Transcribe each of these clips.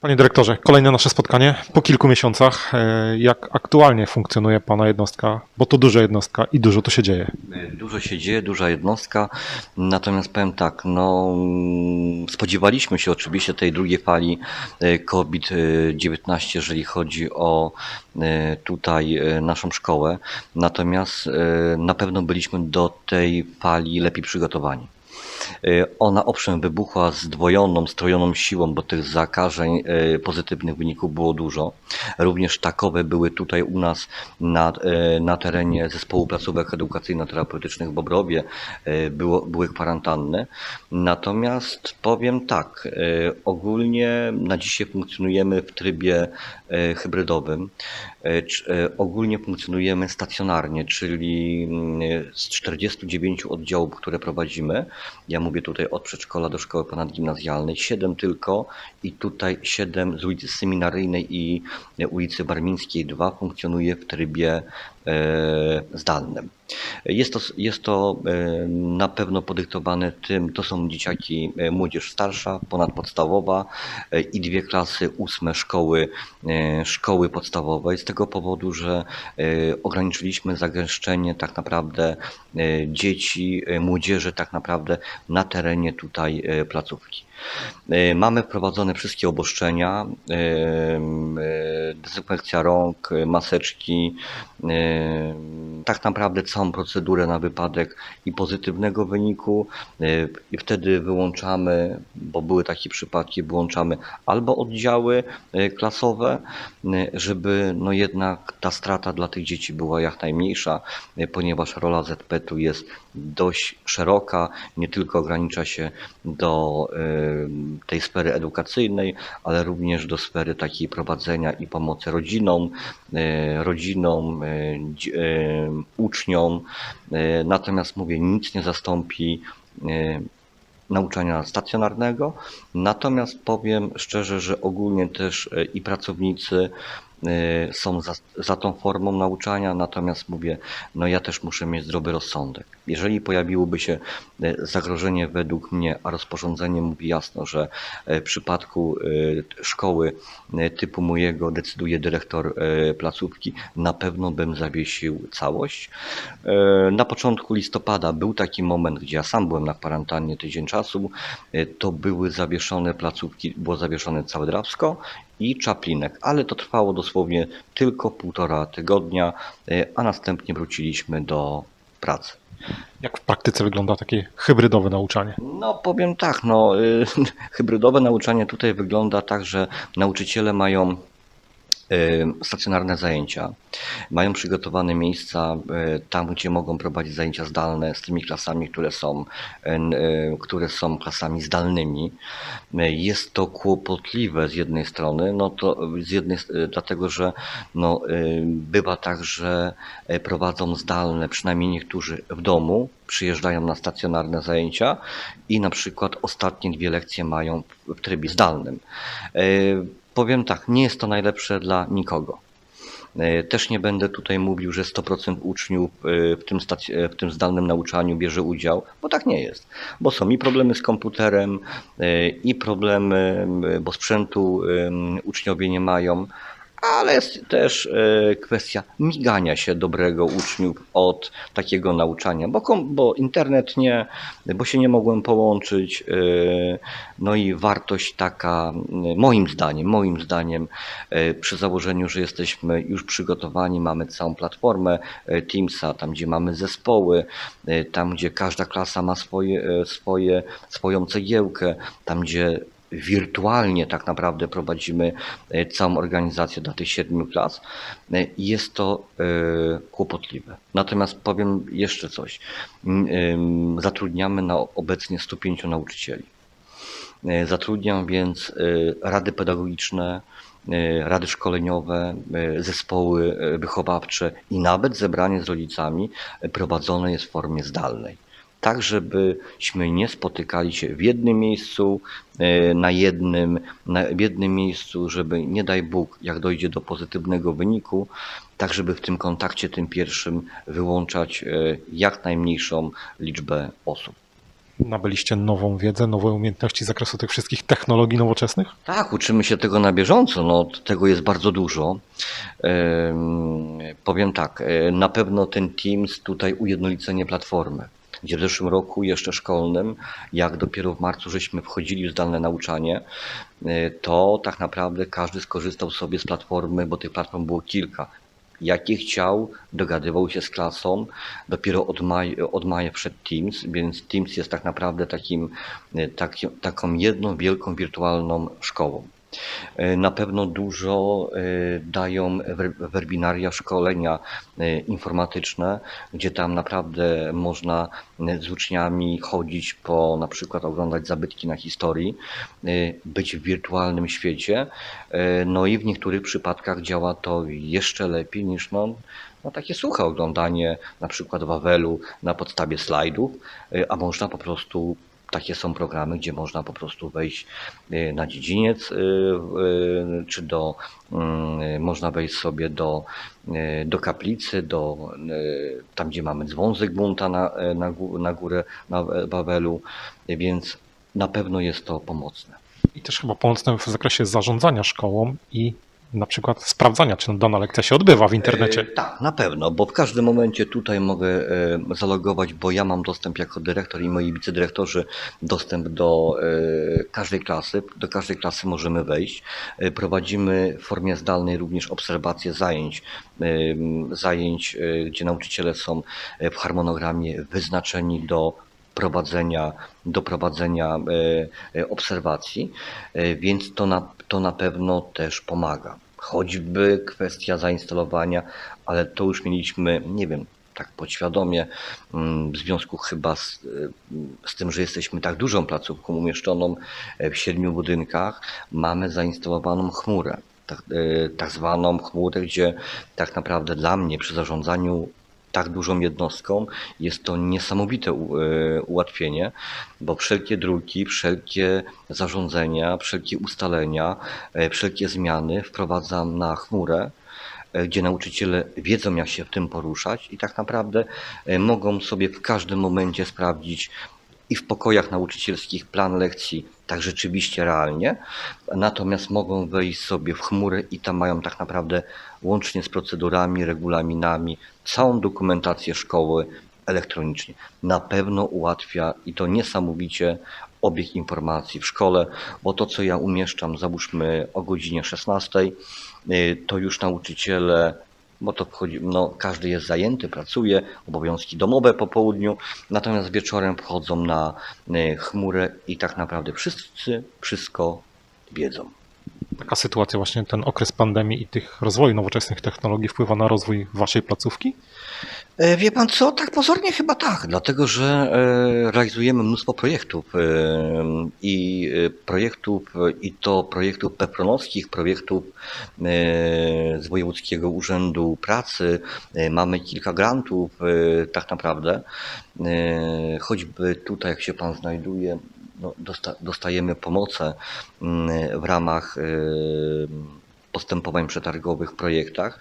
Panie dyrektorze, kolejne nasze spotkanie po kilku miesiącach. E, Jak aktualnie funkcjonuje Pana jednostka? Bo to duża jednostka i dużo tu się dzieje. Dużo się dzieje, duża jednostka, natomiast powiem tak, no spodziewaliśmy się oczywiście tej drugiej fali e, COVID-19, jeżeli chodzi o e, tutaj naszą szkołę, natomiast na pewno byliśmy do tej fali lepiej przygotowani. E, Ona owszem wybuchła zdwojoną, strojoną siłą, bo tych zakażeń e, pozytywnych wyników było dużo. Również takowe były tutaj u nas na, e, na terenie zespołu placówek edukacyjno-terapeutycznych w Bobrowie. Było, były kwarantanny. Natomiast powiem tak, ogólnie na dzisiaj funkcjonujemy w trybie hybrydowym. Ogólnie funkcjonujemy stacjonarnie, czyli mm, z 49 oddziałów, które prowadzimy, ja mówię tutaj od przedszkola do szkoły ponadgimnazjalnej, 7 tylko i tutaj 7 z ulicy Seminaryjnej i ulicy Barmińskiej 2 funkcjonuje w trybie zdalnym. Jest to, jest to e, na pewno podyktowane tym, to są dzieciaki, e, młodzież starsza, ponadpodstawowa e, i dwie klasy ósme szkoły, e, szkoły podstawowej z tego powodu, że e, ograniczyliśmy zagęszczenie tak naprawdę e, dzieci, e, młodzieży tak naprawdę na terenie tutaj e, placówki. E, Mamy wprowadzone wszystkie obostrzenia, e, e, dezynfekcja rąk, maseczki, tak naprawdę całą procedurę na wypadek i pozytywnego wyniku. I wtedy wyłączamy, bo były takie przypadki, wyłączamy albo oddziały klasowe, żeby no jednak ta strata dla tych dzieci była jak najmniejsza, ponieważ rola ZP tu jest dość szeroka, nie tylko ogranicza się do e, tej sfery edukacyjnej, ale również do sfery takiej prowadzenia i pomocy rodzinom, e, rodzinom, dzi- e, uczniom. Natomiast mówię, nic nie zastąpi nauczania stacjonarnego. Natomiast powiem szczerze, że ogólnie też i pracownicy są za, za tą formą nauczania, natomiast mówię, no ja też muszę mieć zdrowy rozsądek. Jeżeli pojawiłoby się e, zagrożenie według mnie, a rozporządzenie mówi jasno, że e, w przypadku szkoły typu mojego decyduje dyrektor placówki, na pewno bym zawiesił całość. Na początku listopada był taki moment, gdzie ja sam byłem na kwarantannie tydzień czasu, to były zawieszone placówki, było zawieszone całe Drawsko i Czaplinek, ale to trwało dosłownie tylko półtora tygodnia, e, a następnie wróciliśmy do pracy. Jak w praktyce wygląda takie hybrydowe nauczanie? No powiem tak, no y, hybrydowe nauczanie tutaj wygląda tak, że nauczyciele mają stacjonarne zajęcia, mają przygotowane miejsca y, tam, gdzie mogą prowadzić zajęcia zdalne z tymi klasami, które są, y, y, które są klasami zdalnymi. Y, Jest to kłopotliwe z jednej strony, no to z jednej, y, dlatego że no, y, bywa tak, że y, prowadzą zdalne, przynajmniej niektórzy w domu, przyjeżdżają na stacjonarne zajęcia i na przykład ostatnie dwie lekcje mają w trybie zdalnym. Powiem tak, nie jest to najlepsze dla nikogo. E, Też nie będę tutaj mówił, że 100% uczniów e, w tym, e, w tym zdalnym nauczaniu bierze udział, bo tak nie jest. Bo są i problemy z komputerem, i problemy, bo sprzętu uczniowie nie mają, ale jest też e, kwestia migania się dobrego uczniów od takiego nauczania, bo, bo internet nie, bo się nie mogłem połączyć. e, No i wartość taka, moim zdaniem, moim zdaniem, e, przy założeniu, że jesteśmy już przygotowani, mamy całą platformę Teamsa, tam gdzie mamy zespoły, tam gdzie każda klasa ma swoje, swoje, swoją cegiełkę, tam gdzie wirtualnie tak naprawdę prowadzimy e, całą organizację dla tych siedmiu klas, e, jest to e, kłopotliwe. Natomiast powiem jeszcze coś. M, em, Zatrudniamy na obecnie 105 nauczycieli. Zatrudniam więc rady pedagogiczne, rady szkoleniowe, zespoły wychowawcze i nawet zebranie z rodzicami prowadzone jest w formie zdalnej. Tak, żebyśmy nie spotykali się w jednym miejscu, e, na jednym, na, w jednym miejscu, żeby nie daj Bóg, jak dojdzie do pozytywnego wyniku, tak żeby w tym kontakcie tym pierwszym wyłączać e, jak najmniejszą liczbę osób. Nabyliście nową wiedzę, nowe umiejętności z zakresu tych wszystkich technologii nowoczesnych? Tak, uczymy się tego na bieżąco. No, tego jest bardzo dużo. Em, powiem tak, e, na pewno ten Teams tutaj ujednolicenie platformy. Gdzie w zeszłym roku jeszcze szkolnym, jak dopiero w marcu żeśmy wchodzili w zdalne nauczanie, e, to tak naprawdę każdy skorzystał sobie z platformy, bo tych platform było kilka. Jakie chciał, dogadywał się z klasą. Dopiero od maja, od maja wszedł Teams, więc Teams jest tak naprawdę takim, e, taki, taką jedną wielką wirtualną szkołą. E, Na pewno dużo e, dają webinaria, szkolenia e, informatyczne, gdzie tam naprawdę można z uczniami chodzić po na przykład oglądać zabytki na historii, być w wirtualnym świecie. No i w niektórych przypadkach działa to jeszcze lepiej niż no, no takie suche oglądanie na przykład Wawelu na podstawie slajdów, a można po prostu takie są programy, gdzie można po prostu wejść y, na dziedziniec, y, y, czy do, można wejść sobie do, do kaplicy, do, tam gdzie mamy dzwon Zygmunta na, na, na górę na Wawelu, więc na pewno jest to pomocne. I też chyba pomocne w zakresie zarządzania szkołą i na przykład sprawdzania, czy dana lekcja się odbywa w internecie. E, tak, na pewno, bo w każdym momencie tutaj mogę e, zalogować, bo ja mam dostęp jako dyrektor i moi wicedyrektorzy dostęp do e, każdej klasy. Do każdej klasy możemy wejść. E, Prowadzimy w formie zdalnej również obserwacje zajęć, e, zajęć, e, gdzie nauczyciele są e, w harmonogramie wyznaczeni do prowadzenia, do prowadzenia e, e, obserwacji, e, więc to na, to na pewno też pomaga. Choćby kwestia zainstalowania, ale to już mieliśmy, nie wiem, tak podświadomie, mm, w związku chyba z, z tym, że jesteśmy tak dużą placówką umieszczoną w siedmiu budynkach, mamy zainstalowaną chmurę. Tak, tak zwaną chmurę, gdzie tak naprawdę dla mnie przy zarządzaniu tak dużą jednostką. Jest to niesamowite e, ułatwienie, bo wszelkie druki, wszelkie zarządzenia, wszelkie ustalenia, e, wszelkie zmiany wprowadzam na chmurę, e, gdzie nauczyciele wiedzą, jak się w tym poruszać i tak naprawdę mogą sobie w każdym momencie sprawdzić i w pokojach nauczycielskich plan lekcji tak rzeczywiście realnie, natomiast mogą wejść sobie w chmurę i tam mają tak naprawdę łącznie z procedurami, regulaminami, całą dokumentację szkoły elektronicznie. Na pewno ułatwia i to niesamowicie obieg informacji w szkole, bo to co ja umieszczam, załóżmy o godzinie 16, y, to już nauczyciele bo to no, każdy jest zajęty, pracuje, obowiązki domowe po południu, natomiast wieczorem wchodzą na y, chmurę i tak naprawdę wszyscy wszystko wiedzą. Taka sytuacja, właśnie ten okres pandemii i tych rozwoju nowoczesnych technologii wpływa na rozwój waszej placówki? E, Wie pan co? Tak pozornie chyba tak, dlatego że e, realizujemy mnóstwo projektów e, i projektów i to projektów pepronowskich, projektów z Wojewódzkiego Urzędu Pracy. Mamy kilka grantów tak naprawdę. Choćby tutaj, jak się pan znajduje, no, dosta, dostajemy pomoce mm, w ramach postępowań przetargowych projektach.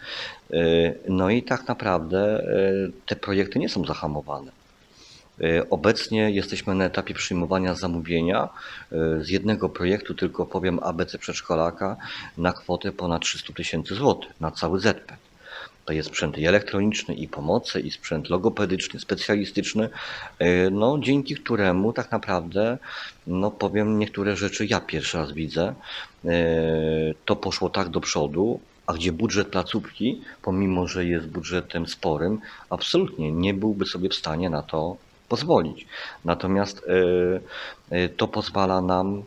E, No i tak naprawdę e, te projekty nie są zahamowane. E, Obecnie jesteśmy na etapie przyjmowania zamówienia z jednego projektu, tylko powiem ABC Przedszkolaka, na kwotę ponad 300 tysięcy złotych na cały ZP. To jest sprzęt i elektroniczny, i pomocy, i sprzęt logopedyczny, specjalistyczny, e, no, dzięki któremu tak naprawdę, no, powiem niektóre rzeczy ja pierwszy raz widzę. E, To poszło tak do przodu, a gdzie budżet placówki, pomimo że jest budżetem sporym, absolutnie nie byłby sobie w stanie na to pozwolić. Natomiast e, to pozwala nam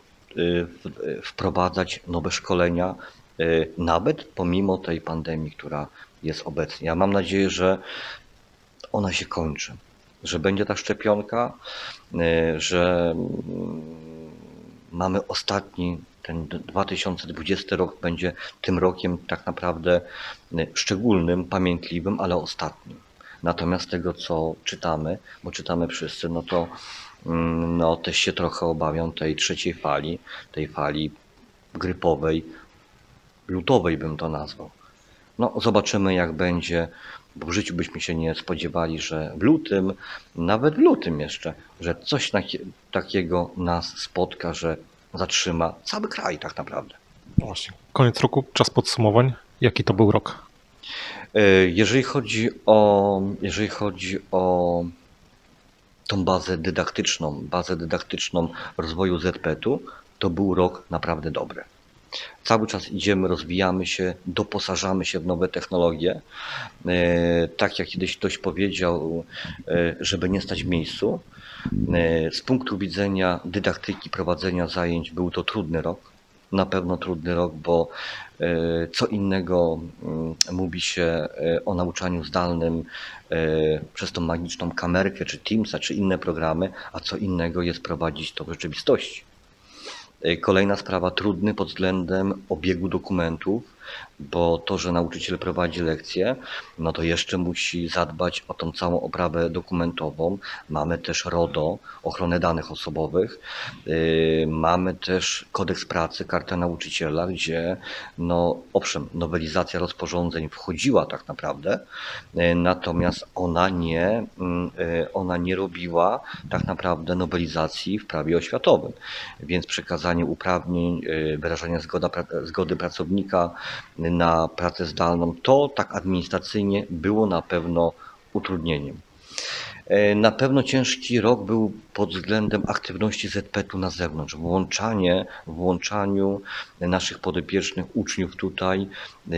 wprowadzać nowe szkolenia, nawet pomimo tej pandemii, która jest obecnie. Ja mam nadzieję, że ona się kończy, że będzie ta szczepionka, e, że mm, mamy ostatni, ten 2020 rok będzie tym rokiem tak naprawdę e, szczególnym, pamiętliwym, ale ostatnim. Natomiast tego, co czytamy, bo czytamy wszyscy, no to mm, no, też się trochę obawiam tej trzeciej fali, tej fali grypowej, lutowej bym to nazwał. No, zobaczymy, jak będzie. bo w życiu byśmy się nie spodziewali, że w lutym, nawet w lutym jeszcze, że coś takiego nas spotka, że zatrzyma cały kraj tak naprawdę. No Właśnie. Koniec roku, czas podsumowań. Jaki to był rok? E, Jeżeli chodzi o, jeżeli chodzi o tą bazę dydaktyczną, bazę dydaktyczną rozwoju ZPT-u, to był rok naprawdę dobry. Cały czas idziemy, rozwijamy się, doposażamy się w nowe technologie. E, Tak jak kiedyś ktoś powiedział, e, żeby nie stać w miejscu. E, Z punktu widzenia dydaktyki, prowadzenia zajęć był to trudny rok. Na pewno trudny rok, bo co innego mm, mówi się o nauczaniu zdalnym przez tą magiczną kamerkę, czy Teamsa, czy inne programy, a co innego jest prowadzić to w rzeczywistości. Kolejna sprawa, trudny pod względem obiegu dokumentów, bo to, że nauczyciel prowadzi lekcje, no to jeszcze musi zadbać o tą całą oprawę dokumentową. Mamy też RODO, ochronę danych osobowych. Yy, Mamy też kodeks pracy, karta nauczyciela, gdzie no owszem, nowelizacja rozporządzeń wchodziła tak naprawdę, yy, natomiast ona nie, yy, ona nie robiła tak naprawdę nowelizacji w prawie oświatowym. Więc przekazanie uprawnień, wyrażanie zgoda, zgody pracownika na pracę zdalną, to tak administracyjnie było na pewno utrudnieniem. E, Na pewno ciężki rok był pod względem aktywności ZPT-u na zewnątrz. Włączanie, włączaniu naszych podopiecznych uczniów tutaj, e,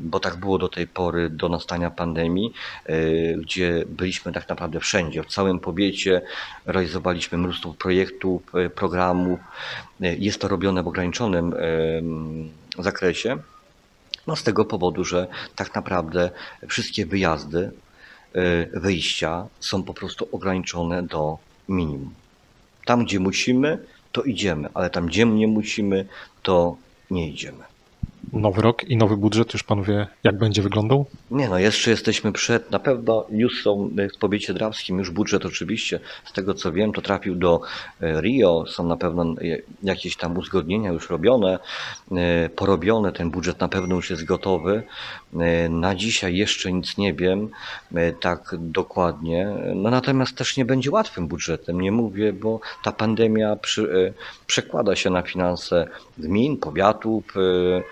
bo tak było do tej pory, do nastania pandemii, e, gdzie byliśmy tak naprawdę wszędzie, w całym powiecie, realizowaliśmy mnóstwo projektów, programów. Jest to robione w ograniczonym zakresie. No z tego powodu, że tak naprawdę wszystkie wyjazdy, wyjścia są po prostu ograniczone do minimum. Tam, gdzie musimy, to idziemy, ale tam, gdzie nie musimy, to nie idziemy. Nowy rok i nowy budżet. Już pan wie, jak będzie wyglądał? Nie no, jeszcze jesteśmy przed, na pewno już są y, w powiecie drawskim, już budżet oczywiście, z tego co wiem, to trafił do y, Rio, są na pewno y, jakieś tam uzgodnienia już robione, y, porobione, ten budżet na pewno już jest gotowy. Y, Na dzisiaj jeszcze nic nie wiem y, tak dokładnie, no natomiast też nie będzie łatwym budżetem, nie mówię, bo ta pandemia przy, y, przekłada się na finanse gmin, powiatów, y,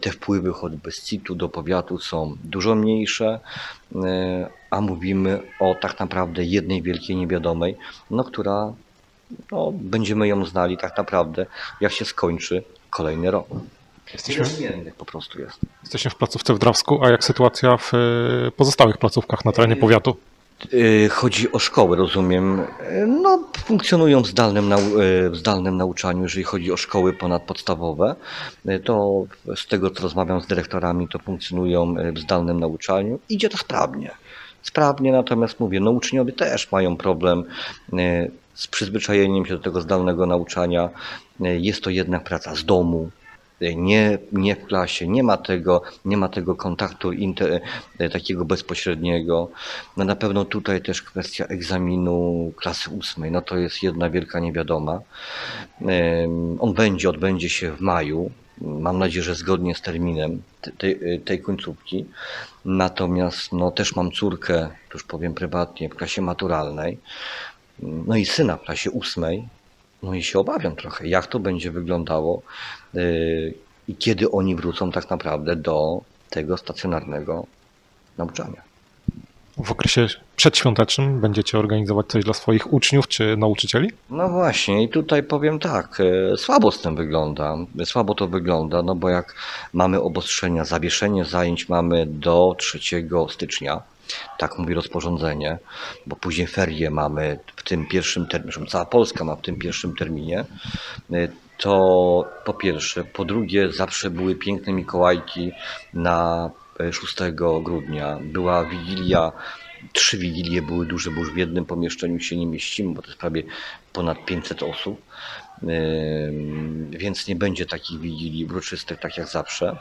Te wpływy choćby z CIT-u do powiatu są dużo mniejsze, e, a mówimy o tak naprawdę jednej wielkiej niewiadomej, no, która no, będziemy ją znali tak naprawdę, jak się skończy kolejny rok. Jesteśmy, po prostu jest. jesteśmy w placówce w Drawsku, a jak sytuacja w e, pozostałych placówkach na terenie powiatu? Y, Chodzi o szkoły, rozumiem. Y, No, funkcjonują w zdalnym, nau- y, w zdalnym nauczaniu, jeżeli chodzi o szkoły ponadpodstawowe. To z tego, co rozmawiam z dyrektorami, to funkcjonują w zdalnym nauczaniu. Idzie to sprawnie. Sprawnie, natomiast mówię, no uczniowie też mają problem z przyzwyczajeniem się do tego zdalnego nauczania. Jest to jednak praca z domu, nie, nie w klasie, nie ma tego, nie ma tego kontaktu inter, takiego bezpośredniego. No na pewno tutaj też kwestia egzaminu klasy ósmej, no to jest jedna wielka niewiadoma. On będzie, odbędzie się w maju. Mam nadzieję, że zgodnie z terminem te- tej, tej końcówki. Natomiast no, też mam córkę, już powiem prywatnie, w klasie maturalnej. No i syna w klasie ósmej. No i się obawiam trochę, jak to będzie wyglądało yy, i kiedy oni wrócą tak naprawdę do tego stacjonarnego nauczania. W okresie przedświątecznym będziecie organizować coś dla swoich uczniów czy nauczycieli? No właśnie, i tutaj powiem tak, e, słabo z tym wygląda. Słabo to wygląda, no bo jak mamy obostrzenia, zawieszenie zajęć mamy do 3 stycznia, tak mówi rozporządzenie, bo później ferie mamy w tym pierwszym terminie, cała Polska ma w tym pierwszym terminie, e, to po pierwsze. Po drugie, zawsze były piękne Mikołajki na e, 6 grudnia. Była Wigilia, trzy Wigilie były duże, bo już w jednym pomieszczeniu się nie mieścimy, bo to jest prawie ponad 500 osób. Ym, Więc nie będzie takich Wigilii uroczystych, tak jak zawsze.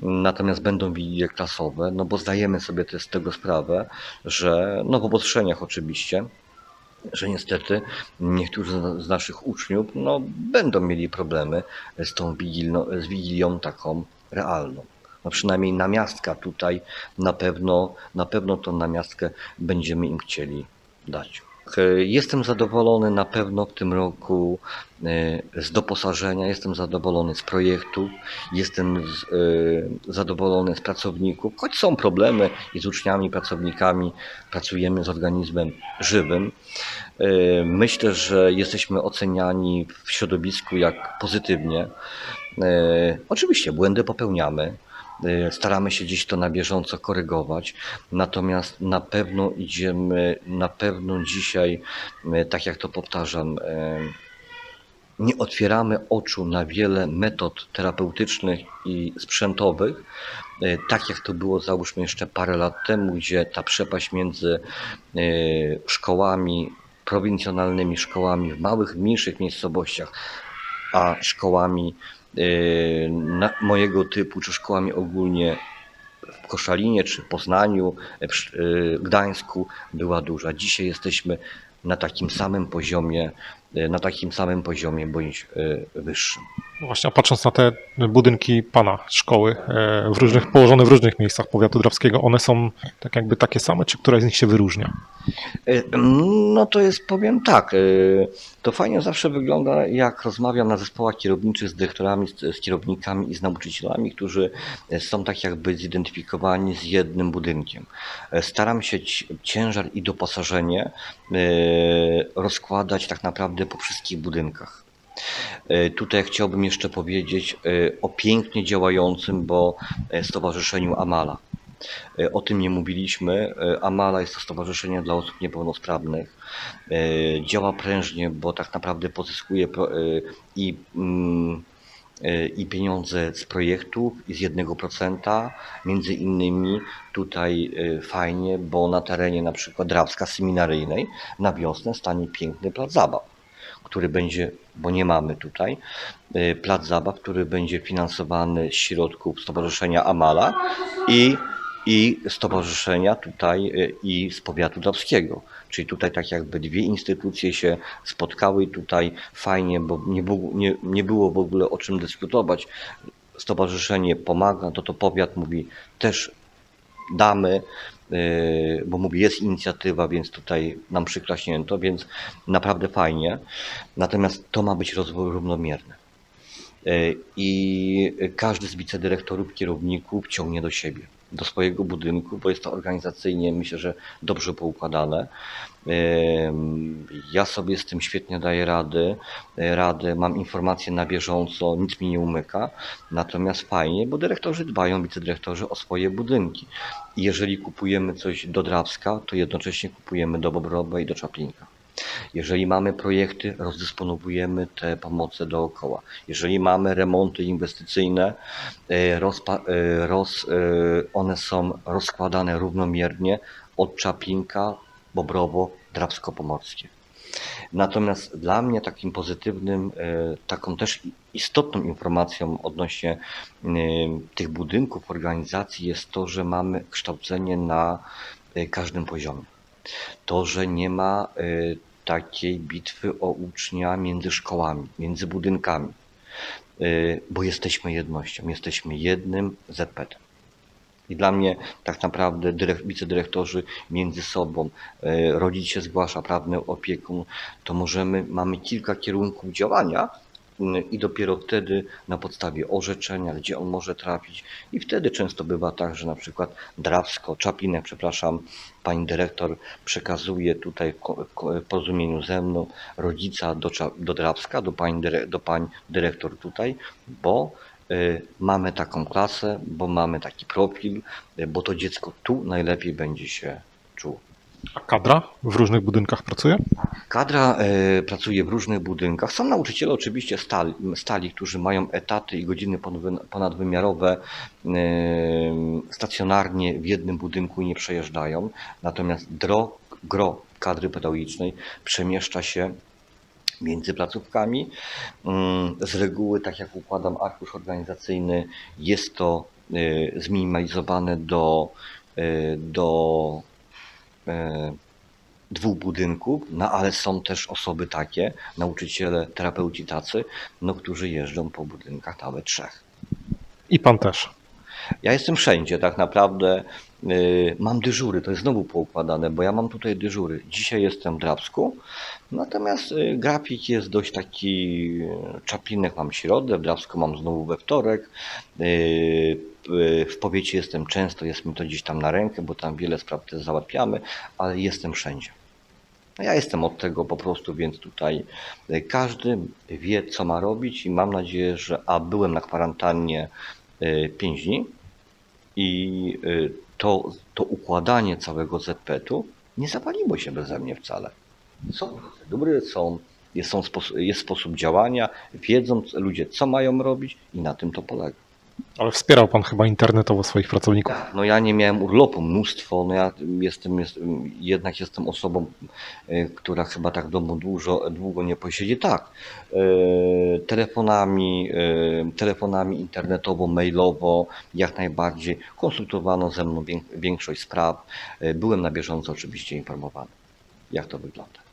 Natomiast będą wigilie klasowe, no bo zdajemy sobie z tego sprawę, że no w obostrzeniach oczywiście, że niestety niektórzy z naszych uczniów no, będą mieli problemy z tą wigilno, z wigilią taką realną. no przynajmniej namiastka tutaj na pewno, na pewno tą namiastkę będziemy im chcieli dać. E, Jestem zadowolony na pewno w tym roku e, z doposażenia, jestem zadowolony z projektu, jestem z, e, zadowolony z pracowników, choć są problemy i z uczniami, pracownikami, pracujemy z organizmem żywym. Myślę, że jesteśmy oceniani w środowisku jak pozytywnie. Oczywiście błędy popełniamy. E, Staramy się gdzieś to na bieżąco korygować, natomiast na pewno idziemy, na pewno dzisiaj, e, tak jak to powtarzam, e, nie otwieramy oczu na wiele metod terapeutycznych i sprzętowych, tak jak to było załóżmy jeszcze parę lat temu, gdzie ta przepaść między szkołami, prowincjonalnymi szkołami w małych, mniejszych miejscowościach, a szkołami na, mojego typu, czy szkołami ogólnie w Koszalinie, czy Poznaniu, w Sz- e, Gdańsku była duża. Dzisiaj jesteśmy na takim samym poziomie, e, na takim samym poziomie bądź e, wyższym. No Właśnie, a patrząc na te budynki pana szkoły, e, w różnych, położone w różnych miejscach powiatu drawskiego, one są tak jakby takie same, czy któraś z nich się wyróżnia? E, No to jest, powiem tak, to fajnie zawsze wygląda, jak rozmawiam na zespołach kierowniczych z dyrektorami, z, kierownikami i z nauczycielami, którzy są tak jakby zidentyfikowani z jednym budynkiem. E, Staram się ci- ciężar i doposażenie rozkładać tak naprawdę po wszystkich budynkach. E, Tutaj chciałbym jeszcze powiedzieć e, o pięknie działającym, bo e, Stowarzyszeniu Amala. O tym nie mówiliśmy. Amala jest to stowarzyszenie dla osób niepełnosprawnych. Działa prężnie, bo tak naprawdę pozyskuje i, mm, i pieniądze z projektów i z 1%. Między innymi tutaj fajnie, bo na terenie na przykład Drawska Seminaryjnej na wiosnę stanie piękny plac zabaw który będzie, bo nie mamy tutaj, y, plac zabaw, który będzie finansowany z środków Stowarzyszenia Amala i, i Stowarzyszenia tutaj y, i z powiatu drawskiego. Czyli tutaj tak jakby dwie instytucje się spotkały i tutaj fajnie, bo nie było, nie, nie było w ogóle o czym dyskutować. Stowarzyszenie pomaga, to to powiat mówi też damy, bo mówi, jest inicjatywa, więc tutaj nam przyklaśnięto, więc naprawdę fajnie. Natomiast to ma być rozwój równomierny. Yy, I każdy z wicedyrektorów, kierowników ciągnie do siebie, do swojego budynku, bo jest to organizacyjnie, myślę, że dobrze poukładane. Ja sobie z tym świetnie daję rady, rady, mam informacje na bieżąco, nic mi nie umyka. Natomiast fajnie, bo dyrektorzy dbają, wicedyrektorzy o swoje budynki. I jeżeli kupujemy coś do Drawska, to jednocześnie kupujemy do Bobrowa i do Czaplinka. Jeżeli mamy projekty, rozdysponowujemy te pomoce dookoła. Jeżeli mamy remonty inwestycyjne, e, e, roz, e, one są rozkładane równomiernie od Czaplinka, Bobrowo, Drawsko-Pomorskie. Natomiast dla mnie takim pozytywnym, taką też istotną informacją odnośnie tych budynków, organizacji jest to, że mamy kształcenie na każdym poziomie. To, że nie ma e, takiej bitwy o ucznia między szkołami, między budynkami, E, bo jesteśmy jednością, jesteśmy jednym ZPT. I dla mnie tak naprawdę dyrek- wicedyrektorzy między sobą, e, rodzic się zgłasza, prawny opiekun, to możemy, mamy kilka kierunków działania i dopiero wtedy na podstawie orzeczenia, gdzie on może trafić i wtedy często bywa tak, że na przykład Drawsko, Czaplinek, przepraszam, pani dyrektor przekazuje tutaj w porozumieniu ze mną rodzica do, do Drawska, do pani, do pani dyrektor tutaj, bo y, mamy taką klasę, bo mamy taki profil, y, bo to dziecko tu najlepiej będzie się czuło. A kadra w różnych budynkach pracuje? Kadra e, pracuje w różnych budynkach. Są nauczyciele oczywiście stali, stali którzy mają etaty i godziny ponadwy- ponadwymiarowe e, stacjonarnie w jednym budynku nie przejeżdżają. Natomiast dro, gro kadry pedagogicznej przemieszcza się między placówkami. Mm, Z reguły, tak jak układam arkusz organizacyjny, jest to e, zminimalizowane do, e, do dwóch budynków, no ale są też osoby takie, nauczyciele, terapeuci tacy, no którzy jeżdżą po budynkach nawet trzech. I pan też. Ja jestem wszędzie tak naprawdę. Y, Mam dyżury, to jest znowu poukładane, bo ja mam tutaj dyżury. Dzisiaj jestem w Drabsku, natomiast y, grafik jest dość taki, y, Czaplinek mam środę, w Drabsku mam znowu we wtorek. W powiecie jestem często, jest mi to gdzieś tam na rękę, bo tam wiele spraw też załatwiamy, ale jestem wszędzie. Ja jestem od tego po prostu, więc tutaj każdy wie, co ma robić i mam nadzieję, że a byłem na kwarantannie 5 dni i to, to układanie całego ZP-tu nie zapaliło się beze mnie wcale. Są procedury, są, jest, są jest sposób działania, wiedzą ludzie, co mają robić i na tym to polega. Ale wspierał pan chyba internetowo swoich pracowników. No ja nie miałem urlopu mnóstwo, no ja jestem, jest, jednak jestem osobą, y, która chyba tak domu dużo, długo nie posiedzi. Tak, y, telefonami, y, telefonami internetowo, mailowo, jak najbardziej konsultowano ze mną wię- większość spraw. Byłem na bieżąco oczywiście informowany, jak to wygląda.